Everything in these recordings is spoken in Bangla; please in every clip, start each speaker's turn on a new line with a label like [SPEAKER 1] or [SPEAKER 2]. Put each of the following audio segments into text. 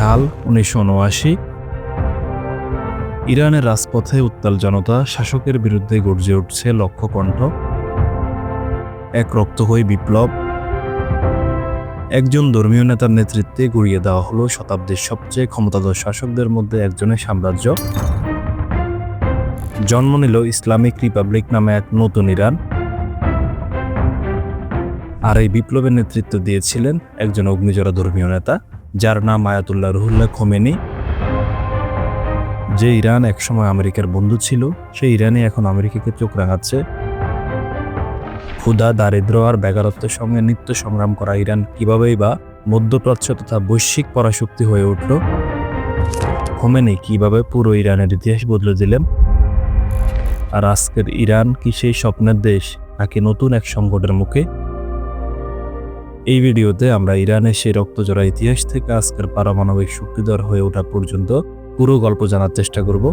[SPEAKER 1] সাল উনিশশো উনআশি। ইরানের রাজপথে উত্তাল জনতা শাসকের বিরুদ্ধে গর্জে উঠছে লক্ষ্য কণ্ঠ এক রক্তহী বিপ্লব। একজন ধর্মীয় নেতার নেতৃত্বে গড়িয়ে দেওয়া হলো শতাব্দীর সবচেয়ে ক্ষমতাধর শাসকদের মধ্যে একজনের সাম্রাজ্য। জন্ম নিল ইসলামিক রিপাবলিক নামে এক নতুন ইরান। আর এই বিপ্লবের নেতৃত্ব দিয়েছিলেন একজন অগ্নিজরা ধর্মীয় নেতা। যার নাম আয়াতুল্লাহ রুহুল্লাহ খোমেনি। যে ইরান একসময় আমেরিকার বন্ধু ছিল, সেই ইরানে এখন আমেরিকাকে চোখ রাঙাচ্ছে। ক্ষুধা, দারিদ্র আর বেকারত্বের সঙ্গে নিত্য সংগ্রাম করা ইরান কিভাবেই বা মধ্যপ্রাচ্য তথা বৈশ্বিক পরাশক্তি হয়ে উঠল? খোমেনি কীভাবে পুরো ইরানের ইতিহাস বদলে দিলেন? আর আজকের ইরান কি সেই স্বপ্নের দেশ, নাকি নতুন এক সংকটের মুখে? এই ভিডিওতে আমরা ইরানের সেই রক্তজোড়া ইতিহাস থেকে আজকের পারমাণবিক শক্তিধর হয়ে ওঠা পর্যন্ত পুরো গল্প জানার চেষ্টা করব।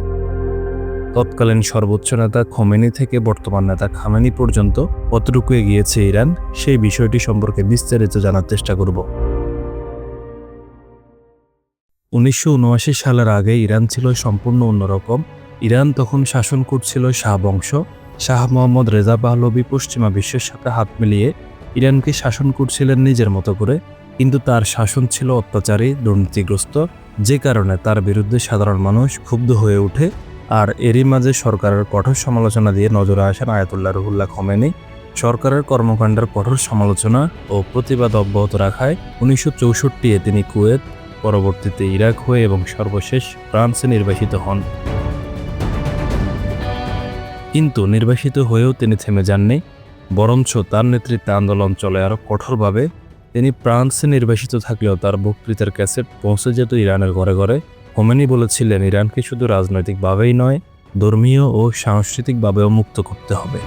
[SPEAKER 1] তৎকালীন সর্বোচ্চ নেতা খোমেনি থেকে বর্তমান নেতা খামেনি পর্যন্ত কতটুকু এগিয়েছে ইরান, সেই বিষয়টি সম্পর্কে বিস্তারিত জানার চেষ্টা করব। উনিশশো উনআশি সালের আগে ইরান ছিল সম্পূর্ণ অন্যরকম ইরান তখন শাসন করছিল শাহ বংশ। শাহ মোহাম্মদ রেজা পাহলবি পশ্চিমা বিশ্বের সাথে হাত মিলিয়ে ইরানকে শাসন করছিলেন নিজের মতো করে, কিন্তু তার শাসন ছিল অত্যাচারী, দুর্নীতিগ্রস্ত, যে কারণে তার বিরুদ্ধে সাধারণ মানুষ ক্ষুব্ধ হয়ে ওঠে, আর এরই মাঝে সরকারের কঠোর সমালোচনা দিয়ে নজরে আসেন আয়াতুল্লাহ রহুল্লাহ খমেনি। সরকারের কর্মকাণ্ডের কঠোর সমালোচনা ও প্রতিবাদ অব্যাহত রাখায় উনিশশো চৌষট্টি তিনি কুয়েত, পরবর্তীতে ইরাক হয়ে এবং সর্বশেষ ফ্রান্সে নির্বাসিত হন। কিন্তু নির্বাসিত হয়েও তিনি থেমে যাননি। বরঞ্চ তার নেতৃত্বে আন্দোলন চলে আরও কঠোরভাবে, তিনি ফ্রান্সে নির্বাসিত থাকলেও তার বক্তৃতার ক্যাসেট পৌঁছে যেত ইরানের ঘরে ঘরে। হোমেনি বলেছিলেন, ইরানকে শুধু রাজনৈতিকভাবেই নয়, ধর্মীয় ও সাংস্কৃতিকভাবেও মুক্ত করতে হবে।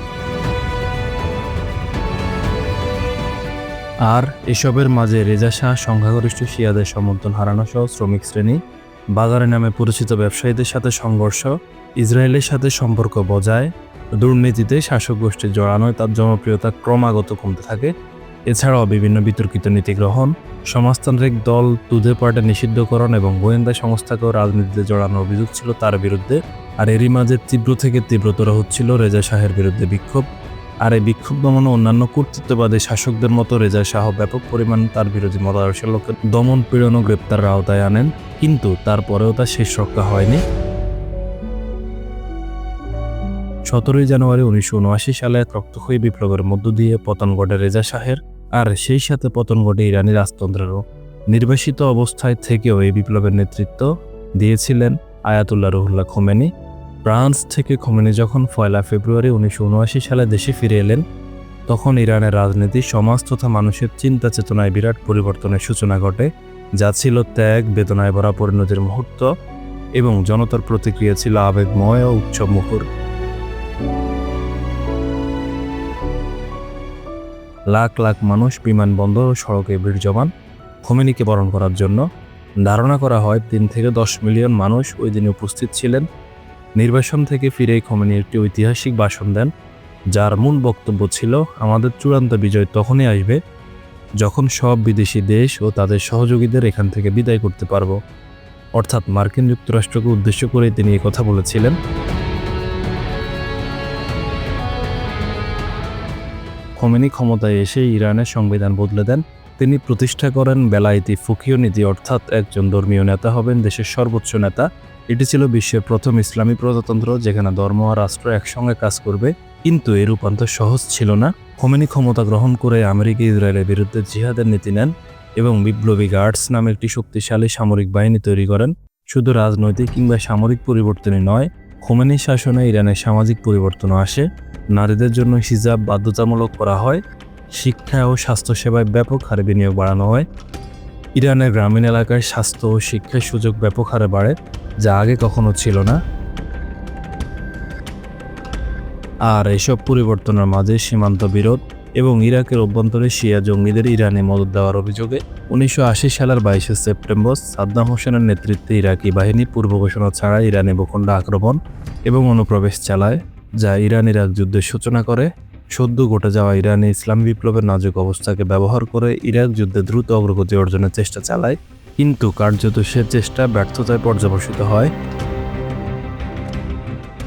[SPEAKER 1] আর এসবের মাঝে রেজা শাহ সংখ্যাগরিষ্ঠ শিয়াদের সমর্থন হারানো সহ শ্রমিক শ্রেণি বাজারে নামে পরিচিত ব্যবসায়ীদের সাথে সংঘর্ষ, ইসরায়েলের সাথে সম্পর্ক বজায় দুর্নীতিতে শাসক গোষ্ঠী জড়ানোয় তার জনপ্রিয়তা ক্রমাগত কমতে থাকে। এছাড়াও বিভিন্ন বিতর্কিত নীতি গ্রহণ, সমাজতান্ত্রিক দল দুধে পার্টি নিষিদ্ধকরণ এবং গোয়েন্দা সংস্থাকেও রাজনীতিতে জড়ানোর অভিযোগ ছিল তার বিরুদ্ধে, আর এরই মাঝে তীব্র থেকে তীব্রতর হচ্ছিল রেজা শাহের বিরুদ্ধে বিক্ষোভ। আর এই বিক্ষোভ দমন অন্যান্য কর্তৃত্ববাদী শাসকদের মতো রেজা শাহ ব্যাপক পরিমাণ তার বিরোধী মতাদর্শের লোকের দমন পীড়ন ও গ্রেপ্তার আওতায় আনেন, কিন্তু তারপরেও তা শেষ রক্ষা হয়নি। সতেরোই জানুয়ারি উনিশশো উনআশি সালে রক্তক্ষয়ী বিপ্লবের মধ্য দিয়ে পতন ঘটে রেজা শাহের আর সেই সাথে পতন ঘটে ইরানি রাজতন্ত্রেরও। নির্বাসিত অবস্থায় থেকেও এই বিপ্লবের নেতৃত্ব দিয়েছিলেন আয়াতুল্লাহ রহুল্লাহ খোমেনি। ফ্রান্স থেকে খোমেনি যখন পয়লা ফেব্রুয়ারি উনিশশো উনআশি সালে দেশে ফিরে এলেন, তখন ইরানের রাজনীতি, সমাজ তথা মানুষের চিন্তা চেতনায় বিরাট পরিবর্তনের সূচনা ঘটে, যা ছিল ত্যাগ, বেদনায় ভরা পরিণতির মুহূর্ত এবং জনতার প্রতিক্রিয়া ছিল আবেগময় ও উৎসব লাখ লাখ মানুষ বিমানবন্দর ও সড়কে ভিড় জমান খোমেনিকে বরণ করার জন্য ধারণা করা হয় তিন থেকে দশ মিলিয়ন মানুষ ওই দিনে উপস্থিত ছিলেন। নির্বাসন থেকে ফিরে খোমেনি একটি ঐতিহাসিক ভাষণ দেন, যার মূল বক্তব্য ছিল, আমাদের চূড়ান্ত বিজয় তখনই আসবে যখন সব বিদেশি দেশ ও তাদের সহযোগীদের এখান থেকে বিদায় করতে পারব। অর্থাৎ মার্কিন যুক্তরাষ্ট্রকে উদ্দেশ্য করে তিনি কথা বলেছিলেন। খোমেনি ক্ষমতায় এসে ইরানের সংবিধান বদলে দেন। তিনি প্রতিষ্ঠা করেন বেলায়েতি ফুকিও নীতি, অর্থাৎ একজন ধর্মীয় নেতা হবেন দেশের সর্বোচ্চ নেতা। এটি ছিল বিশ্বের প্রথম ইসলামী প্রজাতন্ত্র, যেখানে ধর্ম আর রাষ্ট্র একসঙ্গে কাজ করবে। কিন্তু এর রূপান্তর সহজ ছিল না। খোমেনি ক্ষমতা গ্রহণ করে আমেরিকা, ইসরায়েলের বিরুদ্ধে জিহাদের নীতি নেন এবং বিপ্লবী গার্ডস নামে একটি শক্তিশালী সামরিক বাহিনী তৈরি করেন। শুধু রাজনৈতিক কিংবা সামরিক পরিবর্তনই নয়, খোমেনি শাসনে ইরানের সামাজিক পরিবর্তনও আসে। নারীদের জন্য হিজাব বাধ্যতামূলক করা হয়, শিক্ষা ও স্বাস্থ্যসেবায় ব্যাপক হারে বিনিয়োগ বাড়ানো হয়। ইরানের গ্রামীণ এলাকায় স্বাস্থ্য ও শিক্ষার সুযোগ ব্যাপক হারে বাড়ে, যা আগে কখনো ছিল না। আর এসব পরিবর্তনের মাঝে সীমান্ত বিরোধ এবং ইরাকের অভ্যন্তরে শিয়া জঙ্গিদের ইরানে মদত দেওয়ার অভিযোগে উনিশশো আশি সালের বাইশে সেপ্টেম্বর সাদ্দাম হোসেনের নেতৃত্বে ইরাকি বাহিনী পূর্ব ঘোষণা ছাড়া ইরানে ভূখণ্ড আক্রমণ এবং অনুপ্রবেশ চালায়। যা ইরান ইরাক যুদ্ধের সূচনা করে। সদ্য ঘটে যাওয়া ইরানি ইসলাম বিপ্লবের নাজুক অবস্থাকে ব্যবহার করে ইরাক যুদ্ধে দ্রুত অগ্রগতি অর্জনের চেষ্টা চালায়, কিন্তু কার্যত সে চেষ্টা ব্যর্থতায় পর্যবসিত হয়।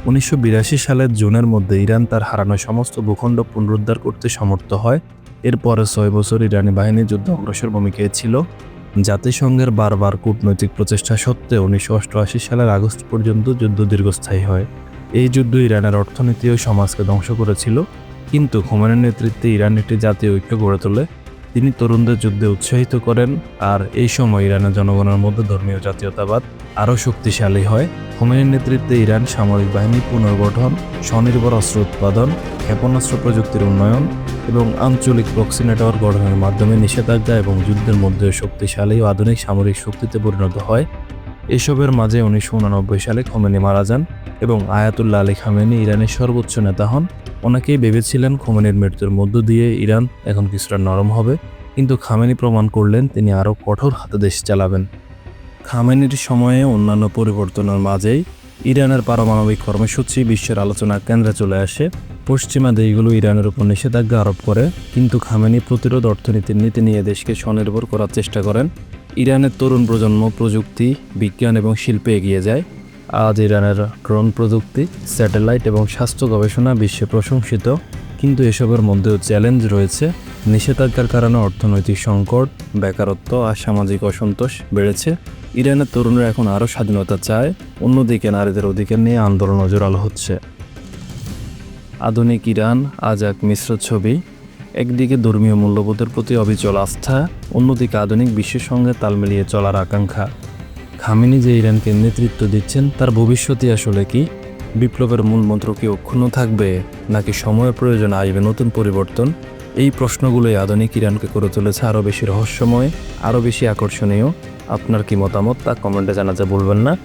[SPEAKER 1] উনিশশো বিরাশি সালের জুনের মধ্যে ইরান তার হারানো সমস্ত ভূখণ্ড পুনরুদ্ধার করতে সমর্থ হয়। এরপরে ছয় বছর ইরানি বাহিনী যুদ্ধ অগ্রসর ভূমিকায় ছিল। জাতিসংঘের বারবার কূটনৈতিক প্রচেষ্টা সত্ত্বেও উনিশশো অষ্টআশি সালের আগস্ট পর্যন্ত যুদ্ধ দীর্ঘস্থায়ী হয়। এই যুদ্ধ ইরানের অর্থনীতি ও সমাজকে ধ্বংস করেছিল, কিন্তু খোমেনের নেতৃত্বে ইরান একটি জাতীয় ঐক্য গড়ে তোলে। তিনি তরুণদের যুদ্ধে উৎসাহিত করেন, আর এই সময় ইরানের জনগণের মধ্যে ধর্মীয় জাতীয়তাবাদ আরও শক্তিশালী হয়। হোমেনের নেতৃত্বে ইরান সামরিক বাহিনী পুনর্গঠন, স্বনির্ভর অস্ত্র উৎপাদন, ক্ষেপণাস্ত্র প্রযুক্তির উন্নয়ন এবং আঞ্চলিক প্রক্সি নেটওয়ার্ক গঠনের মাধ্যমে নিষেধাজ্ঞা এবং যুদ্ধের মধ্যে শক্তিশালী ও আধুনিক সামরিক শক্তিতে পরিণত হয়। এসবের মাঝে উনিশশো উনানব্বই সালে খোমেনি মারা যান এবং আয়াতুল্লাহ আলী খামেনি ইরানের সর্বোচ্চ নেতা হন। অনেকেই ভেবেছিলেন খোমেনির মৃত্যুর মধ্য দিয়ে ইরান এখন কিছুটা নরম হবে, কিন্তু খামেনি প্রমাণ করলেন তিনি আরও কঠোর হাতে দেশ চালাবেন। খামেনির সময়ে অন্যান্য পরিবর্তনের মাঝেই ইরানের পারমাণবিক কর্মসূচি বিশ্বের আলোচনার কেন্দ্রে চলে আসে। পশ্চিমা দেশগুলো ইরানের উপর নিষেধাজ্ঞা আরোপ করে, কিন্তু খামেনি প্রতিরোধ অর্থনীতির নীতি নিয়ে দেশকে স্বনির্ভর করার চেষ্টা করেন। ইরানের তরুণ প্রজন্ম প্রযুক্তি, বিজ্ঞান এবং শিল্পে এগিয়ে যায়। আজ ইরানের ড্রোন প্রযুক্তি, স্যাটেলাইট এবং স্বাস্থ্য গবেষণা বিশ্বে প্রশংসিত। কিন্তু এসবের মধ্যেও চ্যালেঞ্জ রয়েছে। নিষেধাজ্ঞার কারণে অর্থনৈতিক সংকট, বেকারত্ব আর সামাজিক অসন্তোষ বেড়েছে। ইরানের তরুণরা এখন আরও স্বাধীনতা চায়, অন্যদিকে নারীদের অধিকার নিয়ে আন্দোলন জোরালো হচ্ছে। আধুনিক ইরান আজ এক মিশ্র ছবি। একদিকে ধর্মীয় মূল্যবোধের প্রতি অবিচল আস্থা, অন্যদিকে আধুনিক বিশ্বের সঙ্গে তাল মিলিয়ে চলার আকাঙ্ক্ষা। খামিনি যে ইরানকে নেতৃত্ব দিচ্ছেন, তার ভবিষ্যতই আসলে কি? বিপ্লবের মূল মন্ত্র কি অক্ষুণ্ণ থাকবে, নাকি সময়ের প্রয়োজন আসবে নতুন পরিবর্তন? এই প্রশ্নগুলোই আধুনিক ইরানকে করে চলেছে আরও বেশি রহস্যময়, আরও বেশি আকর্ষণীয়। আপনার কি মতামত তা কমেন্টে জানাতে বলবেন না।